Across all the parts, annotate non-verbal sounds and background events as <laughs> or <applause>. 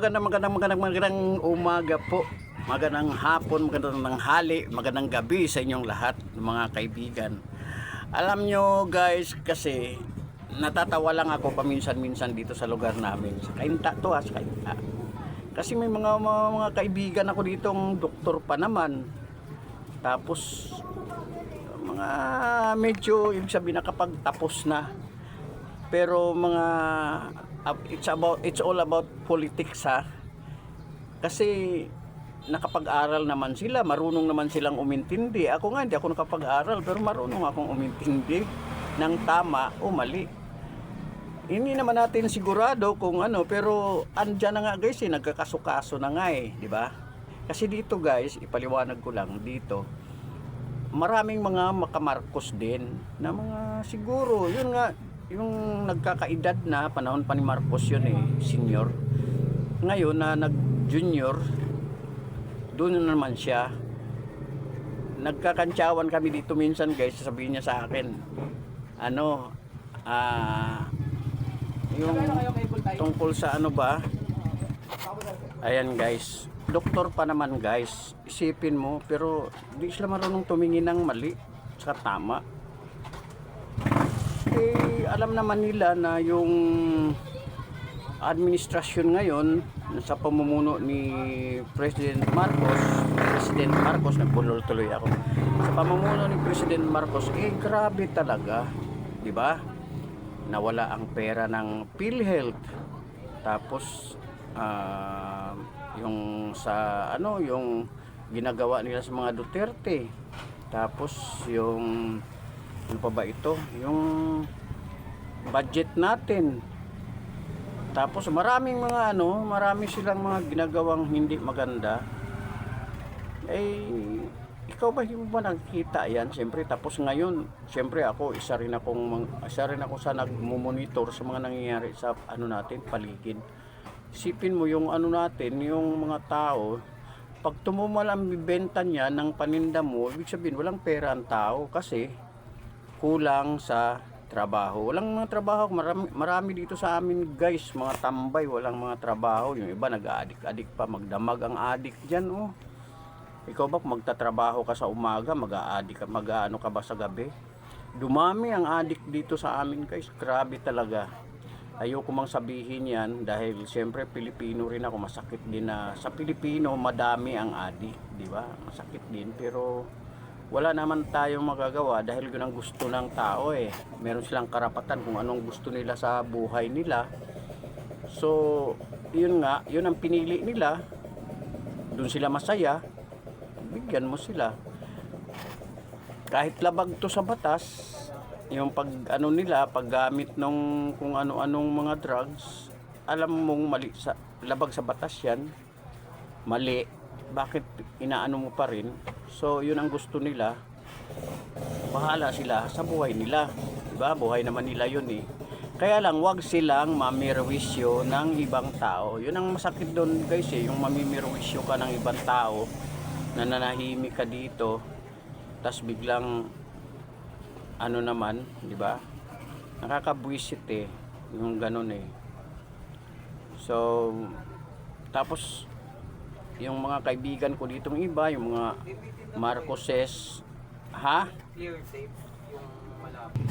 Magandang magandang magandang magandang umaga po. Magandang hapon, magandang tanghali, magandang gabi sa inyong lahat mga kaibigan. Alam nyo guys kasi natatawa lang ako paminsan-minsan dito sa lugar namin. Sa Kainta to ah, sa Kainta. Kasi may mga, mga, mga kaibigan ako ditong doktor pa naman. Tapos mga medyo ibig sabihin nakapagtapos na pero mga it's about it's all about politics ha? Kasi nakapag-aral naman sila marunong naman silang umintindi. Ako nga hindi ako nakapag-aral pero marunong akong umintindi ng tama o mali. Hindi naman natin sigurado kung ano pero andyan na nga guys eh nagkakasukaso na nga eh di ba? Kasi dito guys ipaliwanag ko lang dito maraming mga makamarkos din na mga siguro yun nga yung nagkakaedad na panahon pa ni Marcos yun eh senior. Ngayon na nag junior doon na naman siya. Nagkakantsawan kami dito minsan guys sasabihin niya sa akin. Ano ah yung tungkol sa ano ba? Ayan guys. Doktor pa naman guys. Isipin mo pero di sila marunong tumingin ng mali sa tama alam naman nila na yung administrasyon ngayon sa pamumuno ni President Marcos President Marcos nagpulol tuloy ako. Sa pamumuno ni President Marcos eh grabe talaga di ba? Nawala ang pera ng PhilHealth. Tapos ah, yung sa ano yung ginagawa nila sa mga Duterte. Tapos yung ano pa ba ito? Yung budget natin. Tapos maraming mga ano marami silang mga ginagawang hindi maganda. Eh ikaw ba hindi mo nakikita yan? Siyempre tapos ngayon siyempre ako isa rin akong isa rin ako sa nagmumonitor sa mga nangyayari sa ano natin paligid. Isipin mo yung ano natin yung mga tao pag tumumal ang bibenta niya ng paninda mo ibig sabihin walang pera ang tao kasi kulang sa trabaho. Walang mga trabaho, marami, marami dito sa amin guys, mga tambay, walang mga trabaho. Yung iba nag-aadik-adik pa, magdamag ang adik dyan oh. Ikaw ba magtatrabaho ka sa umaga, mag-aadik ka, mag-ano ka ba sa gabi? Dumami ang adik dito sa amin guys, grabe talaga. Ayoko mang sabihin yan dahil siyempre Pilipino rin ako, masakit din na sa Pilipino madami ang adik, di ba? Masakit din pero wala naman tayong magagawa dahil yun ang gusto ng tao eh. Meron silang karapatan kung anong gusto nila sa buhay nila. So, yun nga, yun ang pinili nila. Doon sila masaya. Bigyan mo sila. Kahit labag to sa batas, yung pag ano nila, paggamit ng kung ano-anong mga drugs, alam mong mali sa labag sa batas 'yan. Mali. Bakit inaano mo pa rin? So, yun ang gusto nila. Bahala sila sa buhay nila. Diba? Buhay naman nila yun eh. Kaya lang, wag silang mamirwisyo ng ibang tao. Yun ang masakit doon guys eh. Yung mamimirwisyo ka ng ibang tao, nananahimik ka dito, tas biglang, ano naman, di ba? Nakakabwisit eh. Yung ganun eh. So, tapos, yung mga kaibigan ko ditong iba, yung mga Marcoses, ha? yung malapit.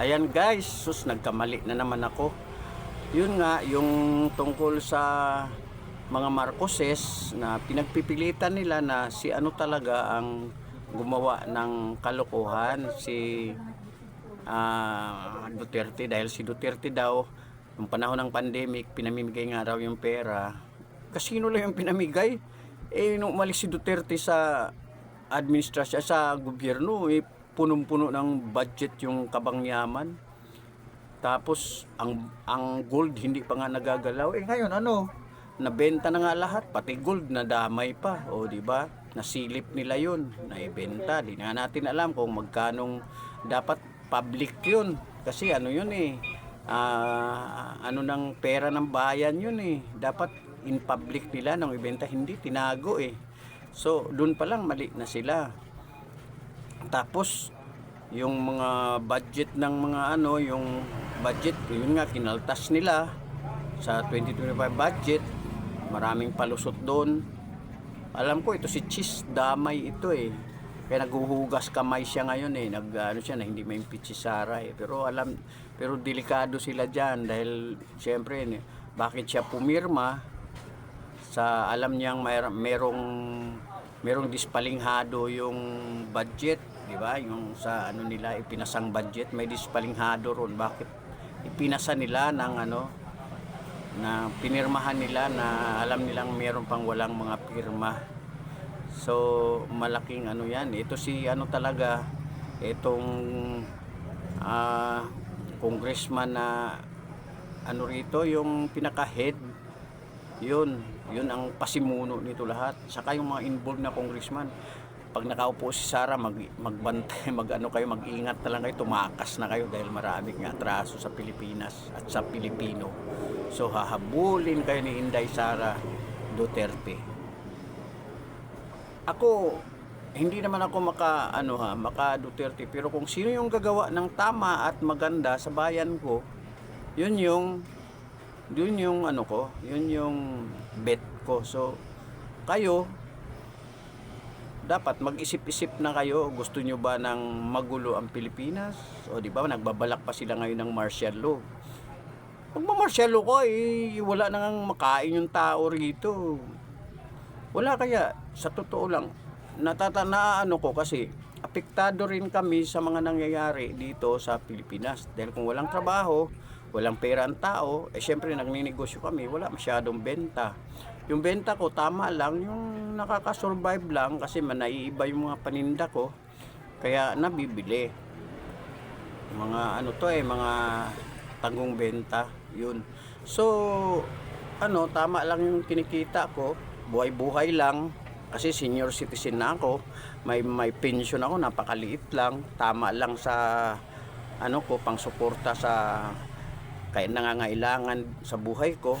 Ayan guys, sus nagkamali na naman ako. Yun nga, yung tungkol sa mga Marcoses na pinagpipilitan nila na si ano talaga ang gumawa ng kalokohan, si ah, Duterte dahil si Duterte daw nung panahon ng pandemic pinamimigay nga raw yung pera. Kasino lang yung pinamigay? Eh nung umalis si Duterte sa administrasyon sa gobyerno eh punong-puno ng budget yung kabangyaman tapos ang ang gold hindi pa nga nagagalaw. Eh ngayon ano? Nabenta na nga lahat pati gold na damay pa. O di ba? Nasilip nila yun naibenta. Di na natin alam kung magkanong dapat public yun. Kasi ano yun eh ah, ano ng pera ng bayan yun eh dapat in public nila nang ibenta hindi tinago eh so doon pa lang mali na sila tapos yung mga budget ng mga ano yung budget yun nga kinaltas nila sa 2025 budget. Maraming palusot doon. Alam ko ito si Cheese damay ito eh. Kaya naghuhugas kamay siya ngayon eh. Nag ano siya na hindi ma-impeach si Sara eh. Pero alam pero delikado sila diyan dahil siyempre eh, bakit siya pumirma sa alam niyang mer- merong merong dispalinghado yung budget, di ba? Yung sa ano nila ipinasang budget, may dispalinghado ron. Bakit ipinasa nila ng ano na pinirmahan nila na alam nilang meron pang walang mga pirma. So malaking ano yan. Ito si ano talaga itong ah congressman na ano rito yung pinaka-head yun, yun ang pasimuno nito lahat. Saka yung mga involved na congressman. Pag nakaupo si Sara, mag, magbantay, <laughs> mag ano kayo, mag-ingat na lang kayo, tumakas na kayo dahil maraming atraso sa Pilipinas at sa Pilipino. So hahabulin kayo ni Inday Sara Duterte. Ako, hindi naman ako maka ano ha, maka Duterte, pero kung sino yung gagawa ng tama at maganda sa bayan ko, yun yung yun yung ano ko, yun yung bet ko. So, kayo, dapat mag-isip-isip na kayo. Gusto nyo ba ng magulo ang Pilipinas? O di ba, nagbabalak pa sila ngayon ng martial law. Pag martial law ko, eh, wala nang makain yung tao rito. Wala kaya, sa totoo lang, natatana ano ko kasi, apektado rin kami sa mga nangyayari dito sa Pilipinas. Dahil kung walang trabaho, walang pera ang tao, eh syempre nagninegosyo kami, wala masyadong benta. Yung benta ko, tama lang, yung nakakasurvive lang kasi manaiiba yung mga paninda ko, kaya nabibili. Mga ano to eh, mga tanggung benta, yun. So, ano, tama lang yung kinikita ko, buhay-buhay lang, kasi senior citizen na ako, may, may pension ako, napakaliit lang, tama lang sa ano ko, pang suporta sa kaya nangangailangan sa buhay ko.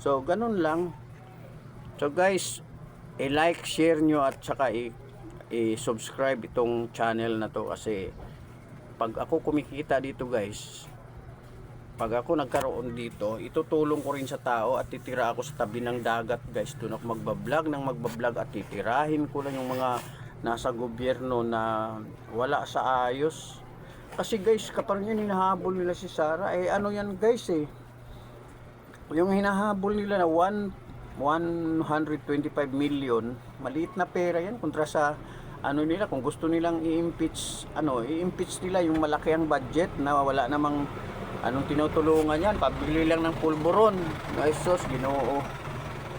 So, ganun lang. So, guys, i-like, share nyo at saka i- i-subscribe itong channel na to kasi pag ako kumikita dito guys, pag ako nagkaroon dito, itutulong ko rin sa tao at titira ako sa tabi ng dagat guys. Doon ako magbablog ng magbablog at titirahin ko lang yung mga nasa gobyerno na wala sa ayos. Kasi guys, kapag yun hinahabol nila si Sara, eh ano yan guys eh. Yung hinahabol nila na 1 125 million, maliit na pera yan kontra sa ano nila kung gusto nilang i-impeach ano, i-impeach nila yung malaki ang budget na wala namang anong tinutulungan yan, pabili lang ng pulburon. Sus, Ginoo.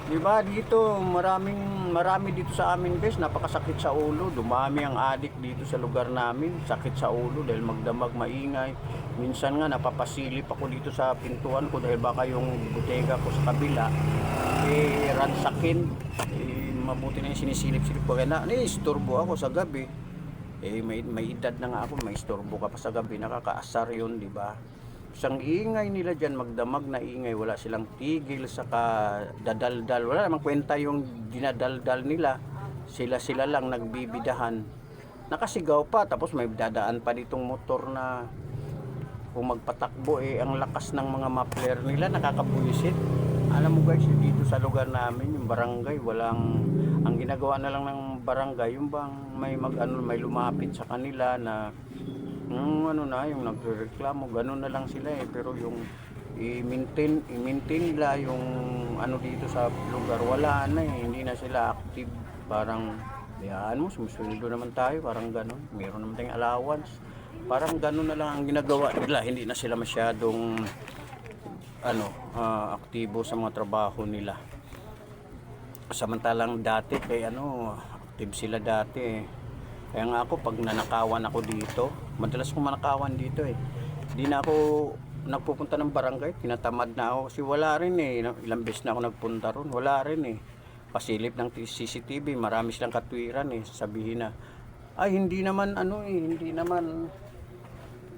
Di ba dito maraming marami dito sa amin guys napakasakit sa ulo. Dumami ang adik dito sa lugar namin, sakit sa ulo dahil magdamag maingay. Minsan nga napapasilip ako dito sa pintuan ko dahil baka yung butega ko sa kabila eh ransakin. Eh, mabuti na yung sinisilip-silip ko kaya na, eh, istorbo ako sa gabi. Eh may, may edad na nga ako, may istorbo ka pa sa gabi, nakakaasar yun, di ba? Isang ingay nila dyan, magdamag na ingay, wala silang tigil, saka dadaldal, wala namang kwenta yung dinadaldal nila. Sila-sila lang nagbibidahan. Nakasigaw pa, tapos may dadaan pa ditong motor na kung magpatakbo eh, ang lakas ng mga mapler nila, nakakabuisit. Alam mo guys, dito sa lugar namin, yung barangay, walang, ang ginagawa na lang ng barangay, yung bang may mag, ano, may lumapit sa kanila na yung ano na, yung nagreklamo, ganun na lang sila eh. Pero yung i-maintain, i-maintain nila yung ano dito sa lugar, wala na eh. Hindi na sila active. Parang, yan mo, sumusweldo naman tayo, parang ganun. Meron naman tayong allowance. Parang ganun na lang ang ginagawa nila. Hindi na sila masyadong ano, ah, aktibo sa mga trabaho nila. Samantalang dati kay ano, active sila dati eh. Kaya nga ako pag nanakawan ako dito, madalas kong manakawan dito eh. Di na ako nagpupunta ng barangay, tinatamad na ako kasi wala rin eh. Ilang beses na ako nagpunta ron, wala rin eh. Pasilip ng CCTV, marami silang katwiran eh. Sabihin na, ay hindi naman ano eh, hindi naman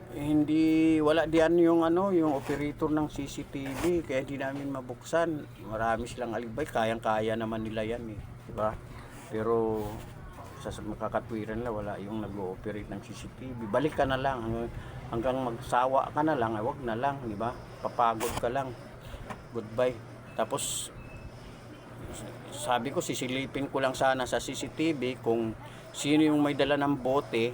eh, hindi wala diyan yung ano yung operator ng CCTV kaya hindi namin mabuksan. Marami silang alibay. Kayang-kaya naman nila yan eh. Di ba? Pero sa makakatwiran nila wala yung nag-ooperate ng CCTV balik ka na lang hanggang, hanggang magsawa ka na lang ay wag na lang di ba papagod ka lang Goodbye. Tapos, sabi ko, sisilipin ko lang sana sa CCTV kung sino yung may dala ng bote.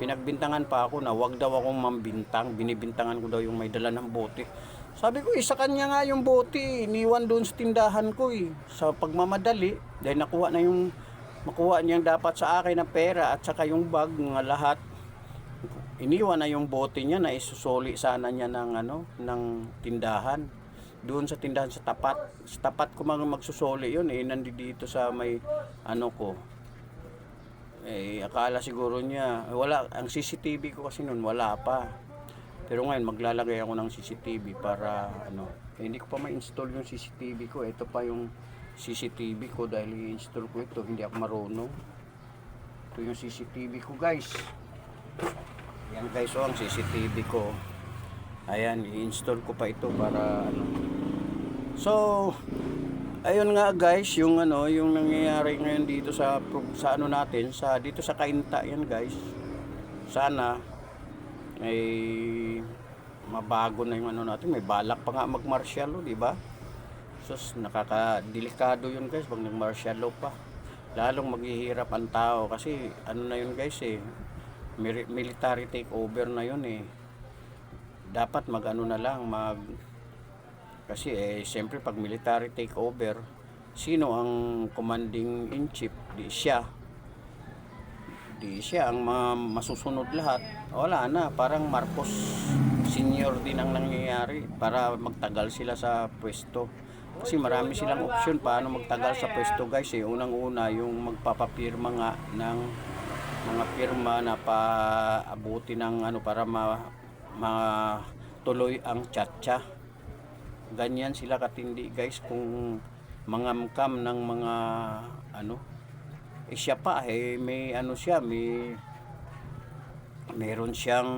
Pinagbintangan pa ako na wag daw akong mambintang. Binibintangan ko daw yung may dala ng bote. Sabi ko, isa kanya nga yung bote. Iniwan doon sa tindahan ko eh. Sa pagmamadali, dahil nakuha na yung makuha niyang dapat sa akin na pera at saka yung bag nga lahat. Iniwan na yung bote niya na isusoli sana niya ng ano ng tindahan. Doon sa tindahan sa tapat. Sa tapat ko mga magsusoli yun eh nandito sa may ano ko. Eh akala siguro niya wala ang CCTV ko kasi noon wala pa. Pero ngayon maglalagay ako ng CCTV para ano eh, hindi ko pa ma-install yung CCTV ko. Ito pa yung CCTV ko dahil i-install ko ito hindi ako marunong. Ito yung CCTV ko guys. Yan guys oh ang CCTV ko. Ayan i-install ko pa ito para ano. So ayun nga guys yung ano yung nangyayari ngayon dito sa sa ano natin sa dito sa Kainta yan guys. Sana ay mabago na yung ano natin. May balak pa nga mag-martial law, di ba sus nakakadelikado yun guys pag nag-martial law pa. Lalong maghihirap ang tao kasi ano na yun guys eh mili- military takeover na yun eh. Dapat mag ano na lang mag kasi eh siyempre pag military takeover sino ang commanding in chief? Di siya. Di siya ang ma- masusunod lahat. Wala na parang Marcos senior din ang nangyayari para magtagal sila sa pwesto kasi marami silang option paano magtagal sa pwesto guys eh. Unang una yung magpapapirma nga ng mga pirma na paabuti ng ano para ma, ma tuloy ang chatcha ganyan sila katindi guys kung mangamkam ng mga ano. Eh siya pa eh may ano siya may meron siyang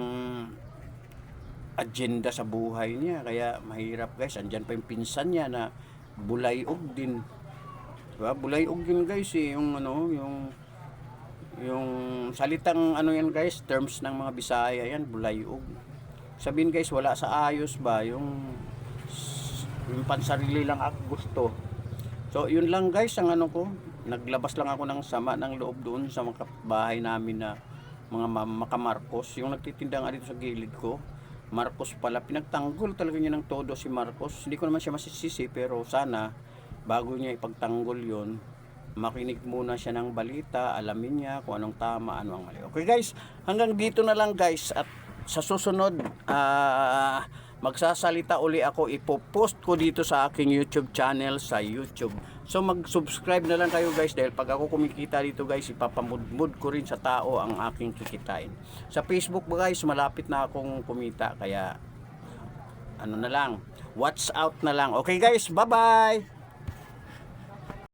agenda sa buhay niya. Kaya mahirap guys. Andyan pa yung pinsan niya na bulayog din. Diba? Bulayog din guys eh. Yung ano yung yung salitang ano yan guys terms ng mga Bisaya yan bulayog. Sabihin guys wala sa ayos ba yung yung pansarili lang ako gusto? So yun lang guys ang ano ko. Naglabas lang ako ng sama ng loob doon sa mga bahay namin na mga ma- makamarcos. Yung nagtitinda nga dito sa gilid ko Marcos pala. Pinagtanggol talaga niya ng todo si Marcos. Hindi ko naman siya masisisi pero sana bago niya ipagtanggol yon makinig muna siya ng balita, alamin niya kung anong tama, ano ang mali. Okay guys, hanggang dito na lang guys. At sa susunod ah, magsasalita uli ako ipopost ko dito sa aking YouTube channel sa YouTube. So mag-subscribe na lang kayo guys dahil pag ako kumikita dito guys ipapamudmud ko rin sa tao ang aking kikitain. Sa Facebook guys malapit na akong kumita kaya ano na lang watch out na lang. Okay guys, bye-bye!